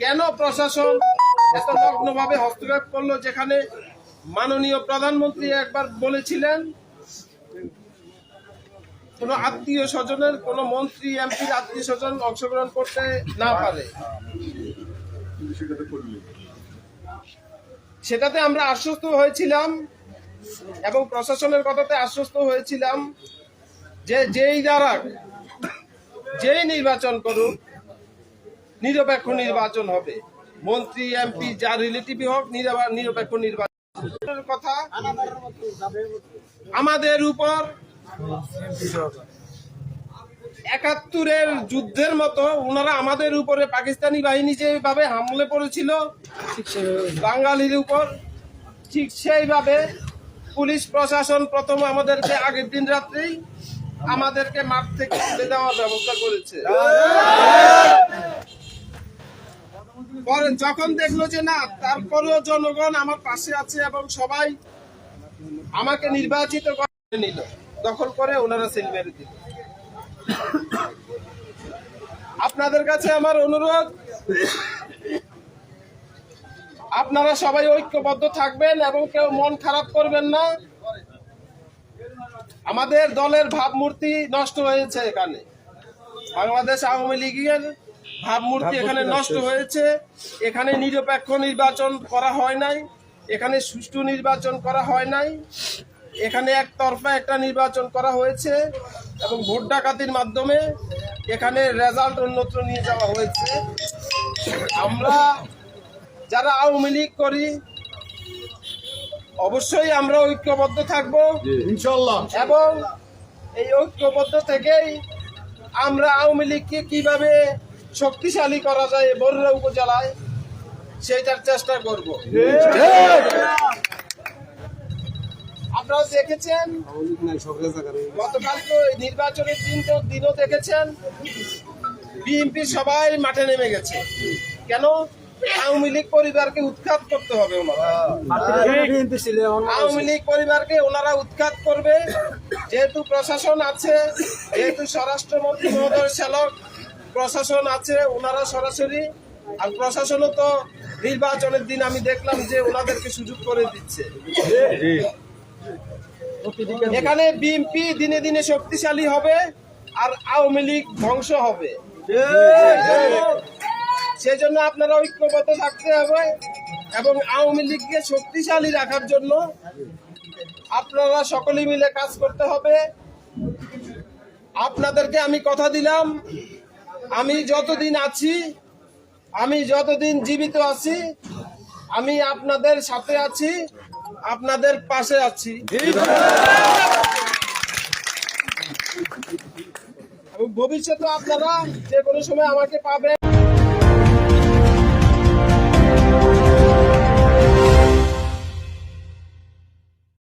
কেন প্রশাসন এত নগ্নভাবে হস্তক্ষেপ করল যেখানে মাননীয় প্রধানমন্ত্রী একবার বলেছিলেন, কোন আত্মীয় স্বজনের, কোন মন্ত্রী, এমপির আত্মীয় স্বজন অংশগ্রহণ করতে না পারে। সেটাতে আমরা আশ্বস্ত হয়েছিলাম এবং প্রশাসনের কথাতে আশ্বস্ত হয়েছিলাম যে যেই দ্বারা, যেই নির্বাচন করুক নিরপেক্ষ নির্বাচন হবে। মন্ত্রী, এমপি, যা রিলেটিভ হোক নিরপেক্ষ নির্বাচন কথা আমাদের উপর একাত্তরের যুদ্ধের মতো ওনারা আমাদের উপরে পাকিস্তানি বাহিনী যেভাবে হামলে পড়েছিল, বাঙালির উপর, ঠিক সেইভাবে পুলিশ প্রশাসন প্রথম আমাদেরকে আগের দিন রাত্রেই আমাদেরকে মাঠ থেকে তুলে দেওয়ার ব্যবস্থা করেছে। পরে যখন দেখল যে না, তারপরেও জনগণ আমার পাশে আছে এবং সবাই আমাকে নির্বাচিত করে নিল, দখল করে ওনারা সিল মেরে দিল। আপনাদের কাছে আমার অনুরোধ, আপনারা সবাই ঐক্যবদ্ধ থাকবেন এবং কেউ মন খারাপ করবেন না। আমাদের দলের ভাবমূর্তি নষ্ট হয়েছে এখানে। বাংলাদেশ আওয়ামী লীগের ভাবমূর্তি এখানে নষ্ট হয়েছে। এখানে নিরপেক্ষ নির্বাচন করা হয় নাই। এখানে সুষ্ঠু নির্বাচন করা হয় নাই। এখানে একতরফা একটা নির্বাচন করা হয়েছে এবং ভোট ডাকাতির মাধ্যমে এখানে রেজাল্ট অন্যত্র নিয়ে যাওয়া হয়েছে। আমরা যারা আওয়ামী লীগ করি অবশ্যই আমরা ঐক্যবদ্ধ থাকব। ইনশাল্লাহ এবং এই ঐক্যবদ্ধ থেকেই আমরা আওয়ামী লীগকে কীভাবে শক্তিশালী করা যায় বরুড়া উপজেলায় সেইটার চেষ্টা করব। আপনারা দেখেছেন, গতকালকে নির্বাচনের দিন তো দিনও দেখেছেন, বিএনপি সবাই মাঠে নেমে গেছে। কেন? আওয়ামী লীগ পরিবারকে উৎখাত করতে হবে আওয়ামী লীগ পরিবারকে ওনারা উৎখাত করবে। যেহেতু প্রশাসন আছে, যেহেতু স্বরাষ্ট্রমন্ত্রী মহোদয় শ্যালক প্রশাসন আছে, ওনারা সরাসরি, আর প্রশাসনও তো নির্বাচনের দিন আমি দেখলাম যে ওনাদেরকে সুযোগ করে দিচ্ছে। এখানে বিএনপি দিনে দিনে শক্তিশালী হবে, আর আওয়ামী লীগ ধ্বংস হবে। সেই জন্য আপনারা ঐক্যবদ্ধ থাকতে হবে, এবং আওয়ামী লীগকে শক্তিশালী রাখার জন্য আপনারা সকলে মিলে কাজ করতে হবে। আপনাদেরকে আমি কথা দিলাম আমি যতদিন আছি, আমি যতদিন জীবিত আছি, আমি আপনাদের সাথে আছি, আপনাদের পাশে আছি। ভবিষ্যতে আপনারা যে কোনো সময় আমাকে পাবেন।